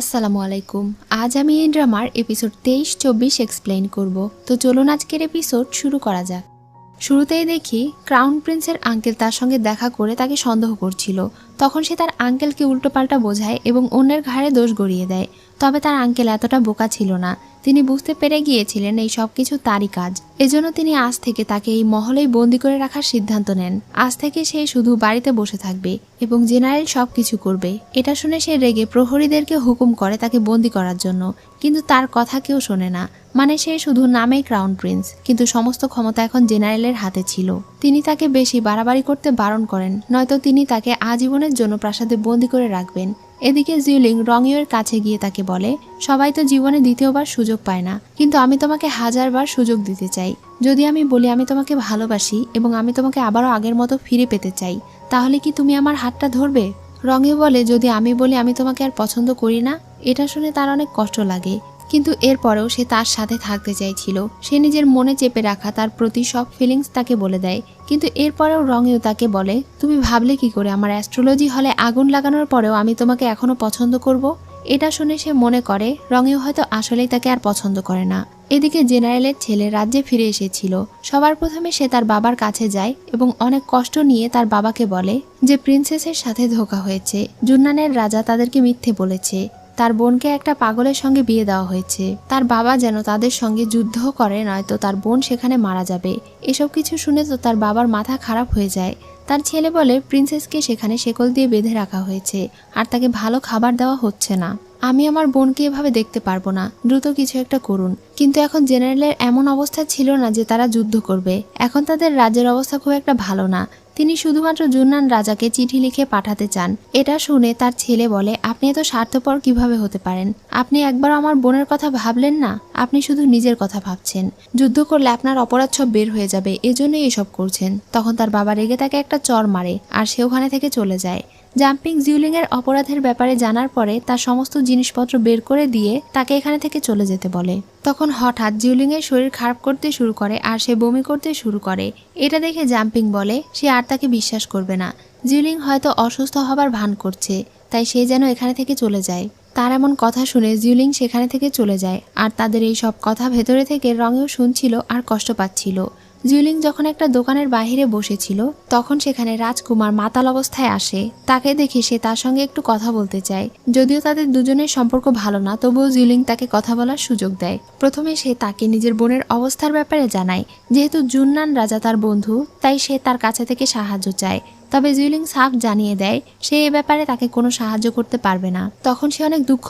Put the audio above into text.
আসসালামু আলাইকুম। আজ আমি এই ড্রামার এপিসোড তেইশ চব্বিশ এক্সপ্লেন করব। তো চলুন আজকের এপিসোড শুরু করা যাক। শুরুতেই দেখি ক্রাউন প্রিন্সের আঙ্কেল তার সঙ্গে দেখা করে তাকে সন্দেহ করছিল। তখন সে তার আঙ্কেলকে উল্টোপাল্টা বোঝায় এবং অন্যের ঘাড়ে দোষ গড়িয়ে দেয়। তবে তার আঙ্কেল এতটা বোকা ছিল না। তিনি বুঝতে পেরে গিয়েছিলেন এই সব কিছু তারই কাজ। এজন্য তিনি আজ থেকে তাকে এই মহলেই বন্দি করে রাখার সিদ্ধান্ত নেন। আজ থেকে সে শুধু বাড়িতে বসে থাকবে এবং জেনারেল সব কিছু করবে। এটা শুনে সে রেগে প্রহরীদেরকে হুকুম করে তাকে বন্দি করার জন্য। কিন্তু তার কথা কেউ শোনে না। মানে সে শুধু নামেই ক্রাউন প্রিন্স, কিন্তু সমস্ত ক্ষমতা এখন জেনারেলের হাতে ছিল। তিনি তাকে বেশি বাড়াবাড়ি করতে বারণ করেন, নয়তো তিনি তাকে আজীবনের জন্য প্রাসাদে বন্দি করে রাখবেন। এদিকে জিউলিং রঙিওর কাছে গিয়ে তাকে বলে, সবাই তো জীবনে দ্বিতীয়বার সুযোগ পায় না, কিন্তু আমি তোমাকে হাজারবার সুযোগ দিতে চাই। যদি আমি বলি আমি তোমাকে ভালোবাসি এবং আমি তোমাকে আবারও আগের মতো ফিরে পেতে চাই, তাহলে কি তুমি আমার হাতটা ধরবে? রঙে বলে, যদি আমি বলি আমি তোমাকে আর পছন্দ করি না, এটা শুনে তার অনেক কষ্ট লাগে। কিন্তু এরপরেও সে তার সাথে থাকতে চাইছিল। সে নিজের মনে চেপে রাখা তার প্রতি সব ফিলিংস তাকে বলে দেয়। কিন্তু এরপরেও রঙেও তাকে বলে, তুমি ভাবলে কি করে? আমার অ্যাস্ট্রোলজি হলে আগুন লাগানোর পরেও আমি তোমাকে এখনও পছন্দ করব? এটা শুনে সে মনে করে, রঙেও হয়তো আসলেই তাকে আর পছন্দ করে না। এদিকে জেনারেলের ছেলে রাজ্যে ফিরে এসেছিল। সবার প্রথমে সে তার বাবার কাছে যায় এবং অনেক কষ্ট নিয়ে তার বাবাকে বলে যে, প্রিন্সেসের সাথে ধোকা হয়েছে। জুন্নানের রাজা তাদেরকে মিথ্যে বলেছে। তার বোনকে একটা পাগলের সঙ্গে বিয়ে দেওয়া হয়েছে। তার বাবা যেন তাদের সঙ্গে যুদ্ধ করে, নয়তো তার বোন সেখানে মারা যাবে। এসব কিছু শুনে তো তার বাবার মাথা খারাপ হয়ে যায়। তার ছেলে বলে, প্রিন্সেসকে সেখানে শেকল দিয়ে বেঁধে রাখা হয়েছে, আর তাকে ভালো খাবার দেওয়া হচ্ছে না। আমি আমার বোনকে এভাবে দেখতে পারব না। দ্রুত কিছু একটা করুন। কিন্তু এখন জেনারেলের এমন অবস্থা ছিল না যে তারা যুদ্ধ করবে। এখন তাদের রাজ্যের অবস্থা খুব একটা ভালো না। তিনি শুধুমাত্র জুন্নান রাজাকে চিঠি লিখে পাঠাতে চান। এটা শুনে তার ছেলে বলে, আপনি এত স্বার্থপর কীভাবে হতে পারেন? আপনি একবার আমার বোনের কথা ভাবলেন না? আপনি শুধু নিজের কথা ভাবছেন। যুদ্ধ করলে আপনার অপরাধ সব বের হয়ে যাবে। এজন্যই এসব করছেন। তখন তার বাবা রেগে তাকে একটা চর মারে, আর সে ওখানে থেকে চলে যায়। জাম্পিং জিউলিং এর অপরাধের ব্যাপারে জানার পরে তার সমস্ত জিনিসপত্র বের করে দিয়ে তাকে এখানে থেকে চলে যেতে বলে। তখন হঠাৎ জিউলিং এর শরীর খারাপ করতে শুরু করে আর সে বমি করতে শুরু করে। এটা দেখে জাম্পিং বলে, সে আর তাকে বিশ্বাস করবে না। জিউলিং হয়তো অসুস্থ হবার ভান করছে, তাই সে যেন এখানে থেকে চলে যায়। তার এমন কথা শুনে জিউলিং সেখানে থেকে চলে যায়, আর তাদের এই সব কথা ভেতরে থেকে রঙেও শুনছিল আর কষ্ট পাচ্ছিল। জিউলিং যখন একটা দোকানের বাহিরে বসেছিল, তখন সেখানে রাজকুমার মাতাল অবস্থায় আসে। তাকে দেখে সে তার সঙ্গে একটু কথা বলতে চায়। যদিও তাদের দুজনের সম্পর্ক ভালো না, তবুও জিউলিং তাকে কথা বলার সুযোগ দেয়। প্রথমে সে তাকে নিজের বোনের অবস্থার ব্যাপারে জানায়। যেহেতু জুন্নান রাজা তার বন্ধু, তাই সে তার কাছে থেকে সাহায্য চায়। তবে জিউলিং সাফ জানিয়ে দেয়, সে এ ব্যাপারে তাকে কোনো সাহায্য করতে পারবে না। তখন সে অনেক দুঃখ